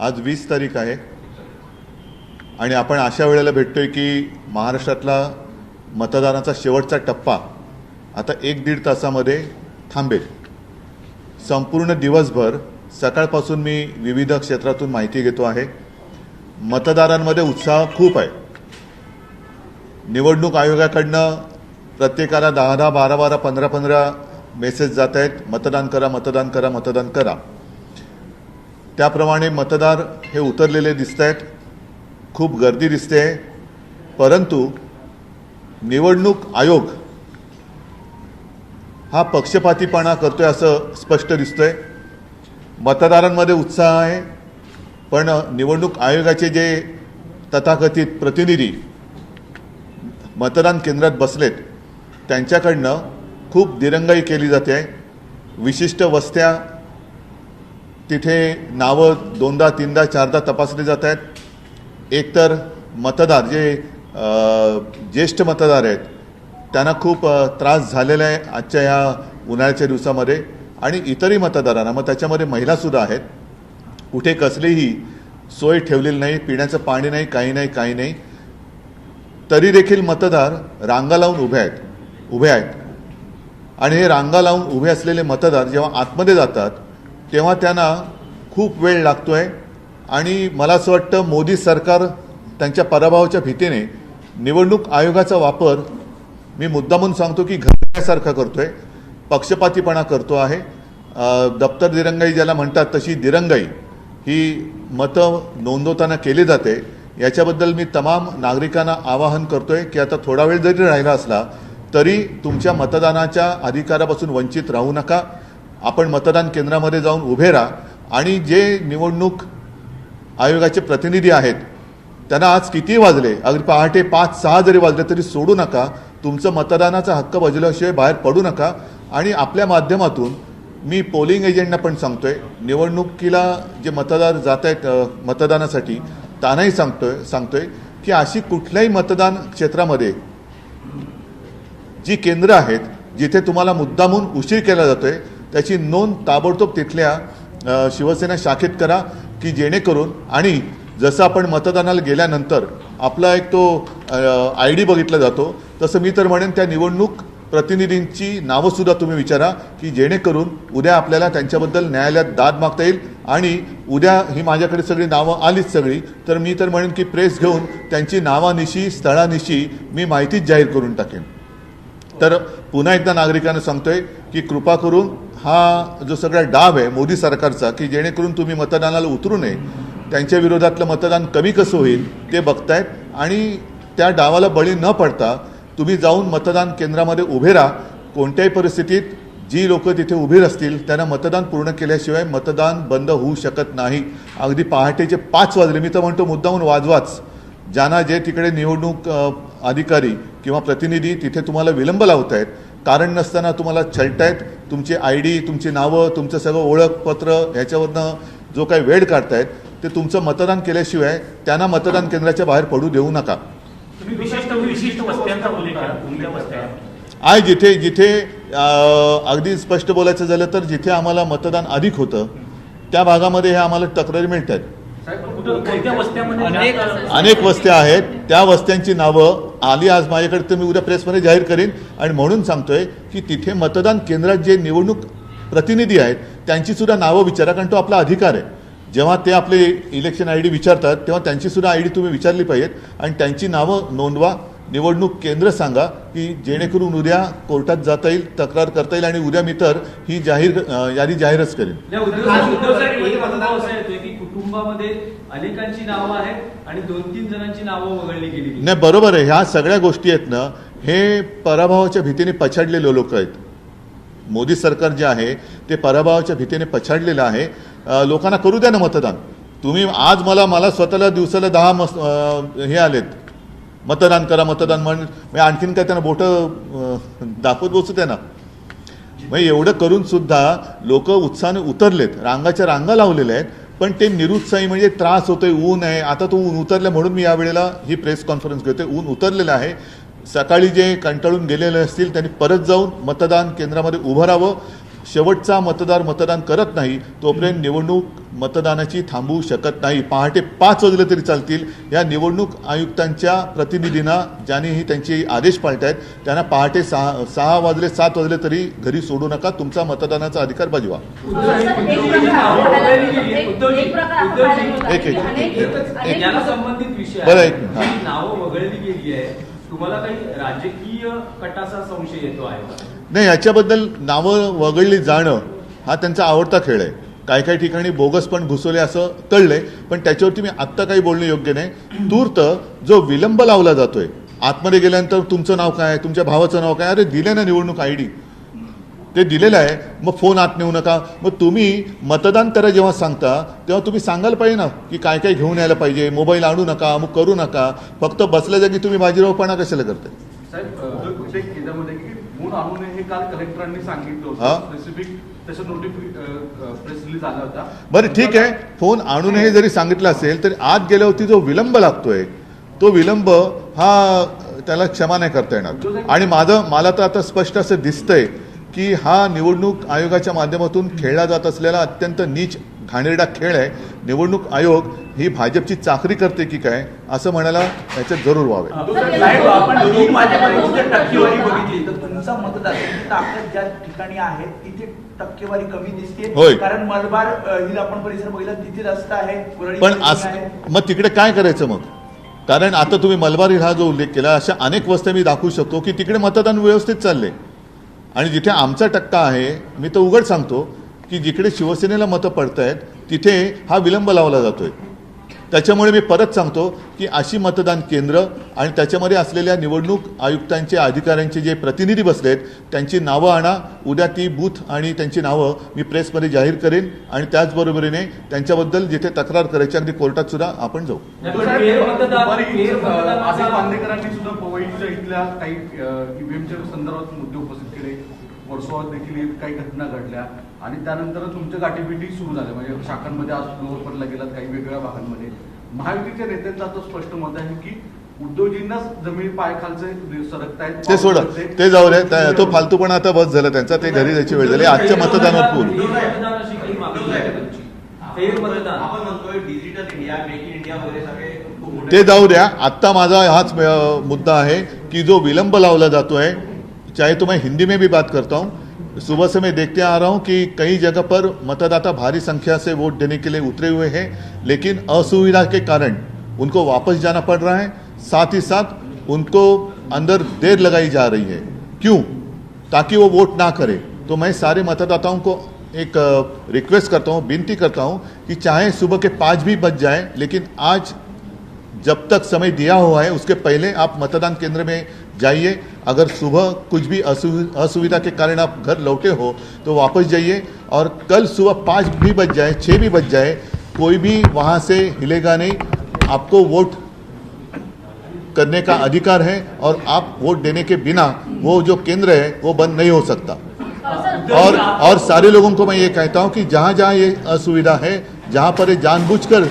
आज वीस तारीख आहे. आणि आपण अशा वेळेला भेटतोय की महाराष्ट्रातला मतदानाचा शेवटचा टप्पा आता एक दीड तासामध्ये थांबेल. संपूर्ण दिवसभर सकाळपासून मी विविध क्षेत्रातून माहिती घेतो आहे. मतदारांमध्ये उत्साह खूप आहे. निवडणूक आयोगाकडनं प्रत्येकाला दहा दहा बारा बारा पंधरा पंधरा मेसेज जात आहेत. मतदान करा मतदान करा मतदान करा. त्याप्रमाणे मतदार हे उतरलेले दिसत आहेत खूप गर्दी दिसते. परंतु निवडणूक आयोग हा पक्षपातीपणा करतोय असं स्पष्ट दिसतंय. मतदारांमध्ये उत्साह आहे. पण निवडणूक आयोगाचे जे तथाकथित प्रतिनिधी मतदान केंद्रात बसलेत त्यांच्याकडनं खूप दिरंगाई केली जाते. विशिष्ट वस्त्या तिथे नावं दोनदा तीनदा चारदा तपासली जात आहेत. एकतर मतदार जे ज्येष्ठ मतदार आहेत त्यांना खूप त्रास झालेला आहे आजच्या ह्या उन्हाळ्याच्या दिवसामध्ये. आणि इतरही मतदारांना मग त्याच्यामध्ये महिलासुद्धा आहेत. कुठे कसलीही सोय ठेवलेली नाही पिण्याचं पाणी नाही काही नाही काही नाही. तरी देखील मतदार रांगा लावून उभे आहेत उभे आहेत. आणि हे रांगा लावून उभे असलेले मतदार जेव्हा आतमध्ये जातात तेव्हा त्यांना खूप वेळ लागतोय आणि मला असं वाटतं मोदी सरकार त्यांच्या पराभवाच्या भीतीने निवडणूक आयोगाचा वापर मी मुद्दामून सांगतो की घरण्यासारखा करतोय पक्षपातीपणा करतो आहे. दप्तर दिरंगाई ज्याला म्हणतात तशी दिरंगाई ही मतं नोंदवताना केली जाते. याच्याबद्दल मी तमाम नागरिकांना आवाहन करतोय की आता थोडा वेळ जरी राहिला असला तरी तुमच्या मतदानाच्या अधिकारापासून वंचित राहू नका. आपण मतदान केंद्रामध्ये जाऊन उभे राहा. आणि जे निवडणूक आयोगाचे प्रतिनिधी आहेत त्यांना आज किती वाजले? अगदी पहाटे पाच सहा जरी वाजले तरी सोडू नका. तुमचं मतदानाचा हक्क बजावल्याशिवाय बाहेर पडू नका. आणि आपल्या माध्यमातून मी पोलिंग एजंटना पण सांगतोय निवडणुकीला जे मतदार जात आहेत मतदानासाठी त्यांनाही सांगतोय सांगतोय की अशी कुठल्याही मतदान क्षेत्रामध्ये जी केंद्र आहेत जिथे तुम्हाला मुद्दामून उशीर केला जातोय त्याची नोंद ताबडतोब तिथल्या शिवसेना शाखेत करा की जेणेकरून आणि जसं आपण मतदानाला गेल्यानंतर आपला एक तो आय डी बघितला जातो तसं मी तर म्हणेन त्या निवडणूक प्रतिनिधींची नावंसुद्धा तुम्ही विचारा की जेणेकरून उद्या आपल्याला त्यांच्याबद्दल न्यायालयात दाद मागता येईल आणि उद्या ही माझ्याकडे सगळी नावं आलीच सगळी तर मी तर म्हणेन की प्रेस घेऊन त्यांची नावानिशी स्थळानिशी मी माहितीच जाहीर करून टाकेन. तर पुन्हा एकदा नागरिकांना सांगतोय की कृपा करून हा जो सगळा डाव आहे मोदी सरकारचा की जेणेकरून तुम्ही मतदानाला उतरू नये त्यांच्या विरोधातलं मतदान कमी कसं होईल ते बघतायत आणि त्या डावाला बळी न पडता तुम्ही जाऊन मतदान केंद्रामध्ये उभे राहा. कोणत्याही परिस्थितीत जी लोक तिथे उभी असतील त्यांना मतदान पूर्ण केल्याशिवाय मतदान बंद होऊ शकत नाही. अगदी पहाटेचे पाच वाजले. मी तर म्हणतो मुद्दाहून वाजवाच. ज्यांना जे तिकडे निवडणूक अधिकारी किंवा प्रतिनिधी तिथे तुम्हाला विलंब लावत आहेत. कारण नसताना तुम्हाला छलतायत तुमची आय डी तुमची नावं तुमचं सगळं ओळखपत्र ह्याच्यावरनं जो काही वेळ काढतायत ते तुमचं मतदान केल्याशिवाय त्यांना मतदान केंद्राच्या बाहेर पडू देऊ नका. तुम्ही विशिष्ट विशिष्ट वस्त्यांचा उल्लेख केला कोणत्या वस्त्या? आहेत? आहे जिथे जिथे अगदी स्पष्ट बोलायचं झालं तर जिथे आम्हाला मतदान अधिक होतं त्या भागामध्ये हे आम्हाला तक्रारी मिळत आहेत कुठं कोणत्या वस्त्यामध्ये अनेक- जास्त- अनेक वस्त्या आहेत. त्या वस्त्यांची नावं आली आज माझ्याकडे तर मी उद्या प्रेसमध्ये जाहीर करीन आणि म्हणून सांगतोय की तिथे मतदान केंद्रात जे निवडणूक प्रतिनिधी आहेत त्यांची सुद्धा नावं विचारा कारण तो आपला अधिकार आहे. जेव्हा ते आपले इलेक्शन आय डी विचारतात तेव्हा त्यांची सुद्धा आय डी तुम्ही विचारली पाहिजेत आणि त्यांची नावं नोंदवा. निवडणूक केंद्र सांगा की जेणेकरून उद्या कोर्टात जाता येईल तक्रार करता येईल आणि उद्या मी तर ही जाहीर यादी जाहीरच करेन. कुटुंबामध्ये अनेकांची नावं आहेत आणि दोन तीन जणांची नावं वगळली गेली नाही बरोबर आहे. ह्या सगळ्या गोष्टी आहेत ना हे पराभवाच्या भीतीने पछाडलेले लोक आहेत. मोदी सरकार जे आहे ते पराभवाच्या भीतीने पछाडलेलं आहे. लोकांना करू द्या ना मतदान. तुम्ही आज मला मला स्वतःला दिवसाला दहा मस हे आलेत. मतदान करा मतदान म्हण म्हणजे आणखीन काय त्यांना बोटं दाखवत बसू त्यांना. ना मग एवढं करून सुद्धा लोक उत्साहाने उतरलेत. रांगाच्या रांगा लावलेल्या आहेत. पण ते निरुत्साही म्हणजे त्रास होतोय ऊन आहे. आता तो ऊन उतरलं म्हणून मी यावेळेला ही प्रेस कॉन्फरन्स घेतोय. ऊन उतरलेलं आहे. सकाळी जे कंटाळून गेलेले असतील त्यांनी परत जाऊन मतदान केंद्रामध्ये उभं राहावं शेवटचा मतदार मतदान करत नाही तोपर्यंत निवडणूक मतदानाची थांबवू शकत नाही. पहाटे पाच वाजले तरी चालतील. या निवडणूक आयुक्तांच्या प्रतिनिधींना ज्यांनीही त्यांचे आदेश पाळतायत त्यांना पहाटे सहा सहा वाजले सात वाजले तरी घरी सोडू नका. तुमचा मतदानाचा अधिकार बजवा. आहेत. एक- एक- बरं, आहे. एक तुम्हाला काही राजकीय कटाचा संशय येतो आहे नाही याच्याबद्दल नावं वगळली जाणं हा त्यांचा आवडता खेळ आहे. काही काही ठिकाणी बोगस पण घुसवले असं कळले पण त्याच्यावरती मी आत्ता काही बोलणं योग्य नाही. तूर्त जो विलंब लावला जातोय आतमध्ये गेल्यानंतर तुमचं नाव काय तुमच्या भावाचं नाव काय अरे दिले ना निवडणूक आय डी ते दिलेलं आहे. मग फोन आत नेऊ नका. मग तुम्ही मतदान करा जेव्हा सांगता तेव्हा तुम्ही सांगायला पाहिजे ना की काय काय घेऊन यायला पाहिजे. मोबाईल आणू नका अमुक करू नका. फक्त बसल्या जागी तुम्ही बाजीरावपणा कशाला करताय? बरं ठीक आहे. फोन आणून हे जरी सांगितलं असेल तरी आत गेल्यावरती जो विलंब लागतोय तो विलंब हा त्याला क्षमा नाही करता येणार. आणि माझं मला तर आता स्पष्ट असं दिसतंय की हा निवडणूक आयोगाच्या माध्यमातून खेळला जात असलेला अत्यंत नीच घाणेरडा खेळ आहे. निवडणूक आयोग ही भाजपची चाकरी करते की काय असं म्हणायला याच्यात जरूर व्हावे होय. दिसते. कारण मलबार अ, हिल आपण परिसर बघितला तिथे रस्ता आहे कुरळी पण. मग तिकडे काय करायचं मग? कारण आता तुम्ही मलबारी हा जो उल्लेख केला अशा अनेक वस्त्या मी दाखवू शकतो की तिकडे मतदान व्यवस्थित चालले आणि जिथे आमचा टक्का आहे मी तर उघड सांगतो की जिकडे शिवसेनेला मतं पडत आहेत तिथे हा विलंब लावला जातोय. त्याच्यामुळे मी परत सांगतो की अशी मतदान केंद्र आणि त्याच्यामध्ये असलेल्या निवडणूक आयुक्तांचे अधिकाऱ्यांचे जे प्रतिनिधी बसलेत त्यांची नावं आणा. उद्या ती बूथ आणि त्यांची नावं मी प्रेसमध्ये जाहीर करेन आणि त्याचबरोबरीने त्यांच्याबद्दल जिथे तक्रार करायची अगदी कोर्टात सुद्धा आपण जाऊ. संदर्भात मुद्दे उपस्थित केले. वर्सोवात देखील काही घटना घडल्या आणि त्यानंतर तुमच्या गाठीभेटी सुरू झाल्या. म्हणजे शाखांमध्ये आज लोअरपडला गेलात काही वेगवेगळ्या भागांमध्ये. महायुतीच्या नेत्यांचं आता स्पष्ट मत आहे की ते सोडा. ते जाऊ दे. त्या- तो फालतूपणा आता बस झाला त्यांचा. ते घरी जायची वेळ झाली. आजच्या आहे खूप मोठे ते जाऊ द्या. आत्ता माझा हाच मुद्दा है कि जो विलंब लावला जातो है चाहे तो मैं हिंदी में भी बात करता हूँ। सुबह से मैं देखते आ रहा हूँ कि कई जगह पर मतदाता भारी संख्या से वोट देने के लिए उतरे हुए हैं, लेकिन असुविधा के कारण उनको वापस जाना पड़ रहा है। साथ ही साथ उनको अंदर देर लगाई जा रही है। क्यों? ताकि वो वोट ना करे। तो मैं सारे मतदाताओं को एक रिक्वेस्ट करता हूँ, विनती करता हूँ कि चाहे सुबह के पाँच भी बज जाए, लेकिन आज जब तक समय दिया हुआ है, उसके पहले आप मतदान केंद्र में जाइए। अगर सुबह कुछ भी असुवि- असुविधा के कारण आप घर लौटे हो तो वापस जाइए और कल सुबह पाँच भी बज जाए छः भी बज जाए, कोई भी वहाँ से हिलेगा नहीं। आपको वोट करने का अधिकार है और आप वोट देने के बिना वो जो केंद्र है, वो बंद नहीं हो सकता। और और सारे लोगों को मैं ये कहता हूँ कि जहाँ जहाँ ये असुविधा है, जहाँ पर ये जानबूझकर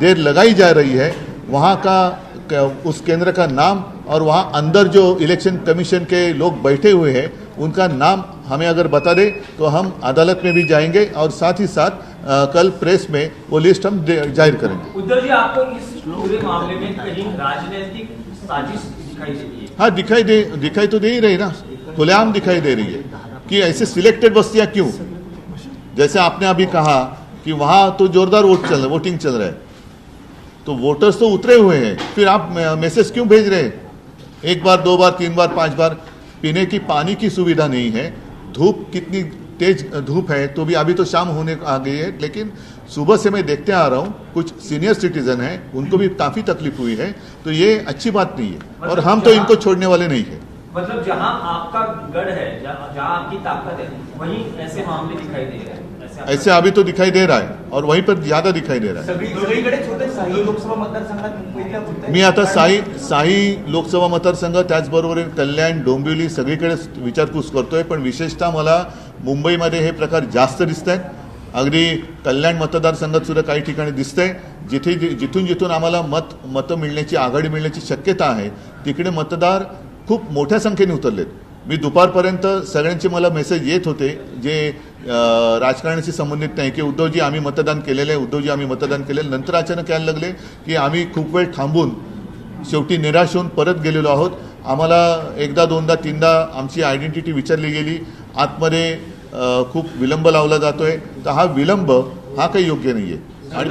देर लगाई जा रही है, वहाँ का- उस केंद्र का नाम और वहाँ अंदर जो इलेक्शन कमीशन के लोग बैठे हुए हैं उनका नाम हमें अगर बता दे तो हम अदालत में भी जाएँगे और साथ ही साथ अ, कल प्रेस में वो लिस्ट हम ज़ाहिर करेंगे। उद्धव जी आपको इस पूरे मामले में कहीं राजनीतिक साजिश दिखाई देती है? हाँ दिखाई दे दिखाई तो दे ही रही ना। खुलेआम दिखाई दे रही है कि ऐसे सिलेक्टेड बस्तियाँ क्यों? जैसे आपने अभी कहा कि वहाँ तो जोरदार वोट चल रहा वोटिंग चल रहा है। तो वोटर्स तो उतरे हुए हैं। फिर आप मैसेज क्यों भेज रहे हैं? एक बार दो बार तीन बार पाँच बार पीने की पानी की सुविधा नहीं है। धूप कितनी तेज धूप है तो भी अभी तो शाम होने आ गई है लेकिन सुबह से मैं देखते आ रहा हूँ कुछ सीनियर सिटीजन हैं उनको भी काफ़ी तकलीफ़ हुई है तो ये अच्छी बात नहीं है। और हम तो इनको छोड़ने वाले नहीं हैं। मतलब जहाँ आपका गढ़ है जहाँ आपकी ताकत है वहीं ऐसे मामले दिखाई दे रहे हैं। ऐसे ऐसे अभी तो दिखाई दे रहा है और वहीं पर ज़्यादा दिखाई दे रहा है। लोकसभा मतदारसंघात. मी आता साई साई लोकसभा मतदारसंघ त्याचबरोबर कल्याण डोंबिवली सगळीकडे विचारपूस करतोय पण विशेषतः मला मुंबईमध्ये हे प्रकार जास्त दिसत आहेत अगदी कल्याण मतदारसंघात सुद्धा काही ठिकाणी दिसतंय. जिथे जि- जिथून जिथून आम्हाला मत मतं मिळण्याची आघाडी मिळण्याची शक्यता आहे तिकडे मतदार खूप मोठ्या संख्येने उतरलेत. मी दुपारपर्यंत सगळ्यांचे मला मेसेज येत होते जे राजकारणाशी संबंधित नाही की उद्धवजी आम्ही मतदान केलेलं आहे उद्धवजी आम्ही मतदान केलेलं. आहे. नंतर अचानक यायला लागले की आम्ही खूप वेळ थांबून शेवटी निराश होऊन परत गेलेलो आहोत. आम्हाला एकदा दोनदा तीनदा आमची आयडेंटिटी विचारली गेली. आतमध्ये खूप विलंब लावला जातोय. तर हा विलंब हा काही योग्य नाही आहे आणि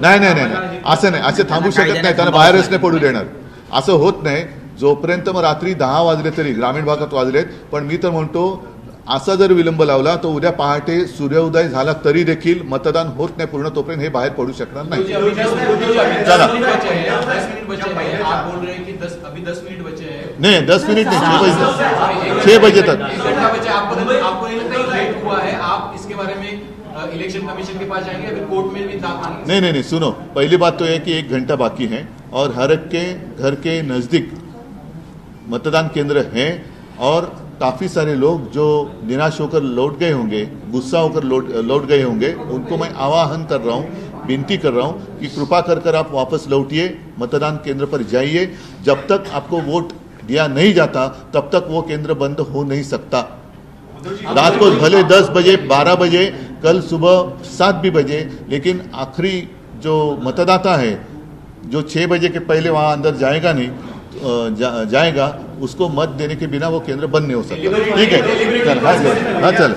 नाही नाही नाही. असं नाही. असे थांबू शकत नाही. त्यांना बाहेरच नाही पडू देणार. असं होत नाही. जोपर्यंत मग रात्री दहा वाजले तरी ग्रामीण भागात वाजलेत पण मी तर म्हणतो असा जर विलंब लावला तर उद्या पहाटे सूर्योदय झाला तरी देखील मतदान होत नाही पूर्ण तोपर्यंत हे बाहेर पडू शकणार नाही. चला. दस मिनट बचे हैं आप बोल रहे हैं कि दस मिनट बचे हैं. मिनिट नाही छह बजे तक। छह बजे तक. नहीं में इलेक्शन कमीशन के पास जाएँगे कोर्ट में भी नहीं। नहीं नहीं सुनो। पहली बात तो है कि एक घंटा बाकी है। और हर एक के, घर के नज़दीक मतदान केंद्र हैं और काफ़ी सारे लोग जो निराश होकर लौट गए होंगे, गुस्सा होकर लौट लौट गए होंगे, उनको मैं आवाहन कर रहा हूँ, विनती कर रहा हूँ कि कृपा कर कर आप वापस लौटिए, मतदान केंद्र पर जाइए। जब तक आपको वोट दिया नहीं जाता, तब तक वो केंद्र बंद हो नहीं सकता। रात को भले 10 बजे 12 बजे, कल सुबह सात भी बजे, लेकिन आखिरी जो मतदाता है जो छः बजे के पहले वहाँ अंदर जाएगा नहीं जा, जाएगा उसको मत देने के बिना वो केंद्र बंद नहीं हो सकता। ठीक है? चल हाँ चल हाँ चल।